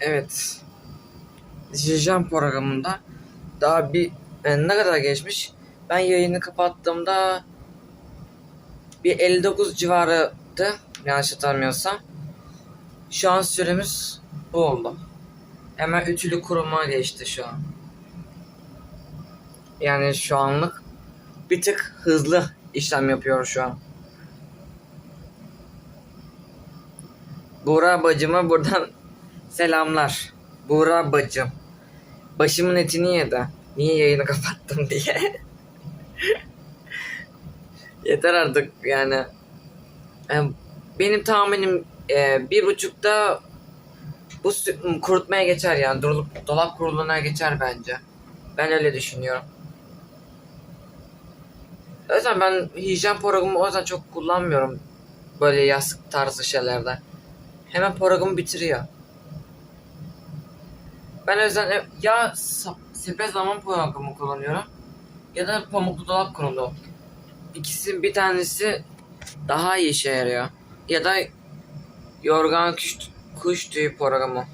Evet. Dijitürk programında daha bir e, ne kadar geçmiş? Ben yayını kapattığımda bir 59 civarıydı yanlış hatırlamıyorsam. Şu an süremiz bu oldu. Hemen ütülü kuruma geçti şu an. Yani şu anlık bir tık hızlı işlem yapıyor şu an. Buğra bacıma buradan selamlar. Buğra bacım. Başımın etini yedi. Niye yayını kapattım diye. Yeter artık yani. E, Benim tahminim e, bir buçukta bu kurutmaya geçer yani. Dolap, dolap kuruluğuna geçer bence. Ben öyle düşünüyorum. O yüzden ben hijyen programı o yüzden çok kullanmıyorum. Böyle yastık tarzı şeylerde. Hemen programı bitiriyor. Ben o e- ya sepet zaman programı kullanıyorum ya da pamuklu dolap kurulu. İkisi bir tanesi daha iyi işe yarıyor. Ya da yorgan kuş, kuş tüyü programı.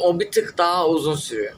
O bir tık daha uzun sürüyor.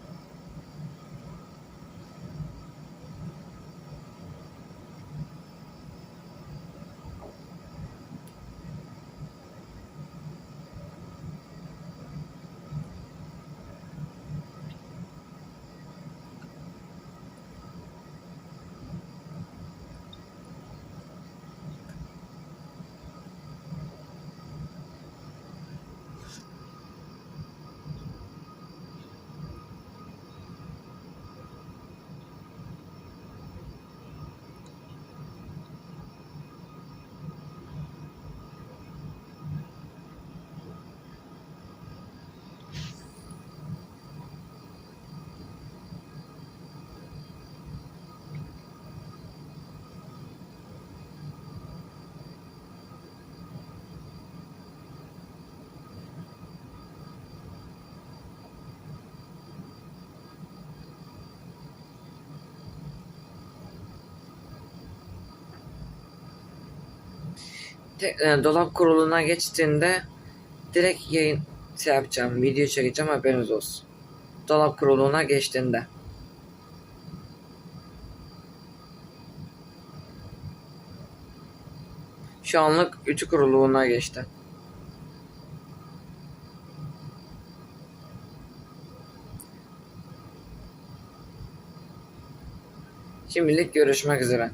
Dolap kuruluna geçtiğinde direkt yayın şey yapacağım, video çekeceğim haberiniz olsun. Dolap kuruluğuna geçtiğinde. Şu anlık ütü kuruluğuna geçti. Şimdilik görüşmek üzere.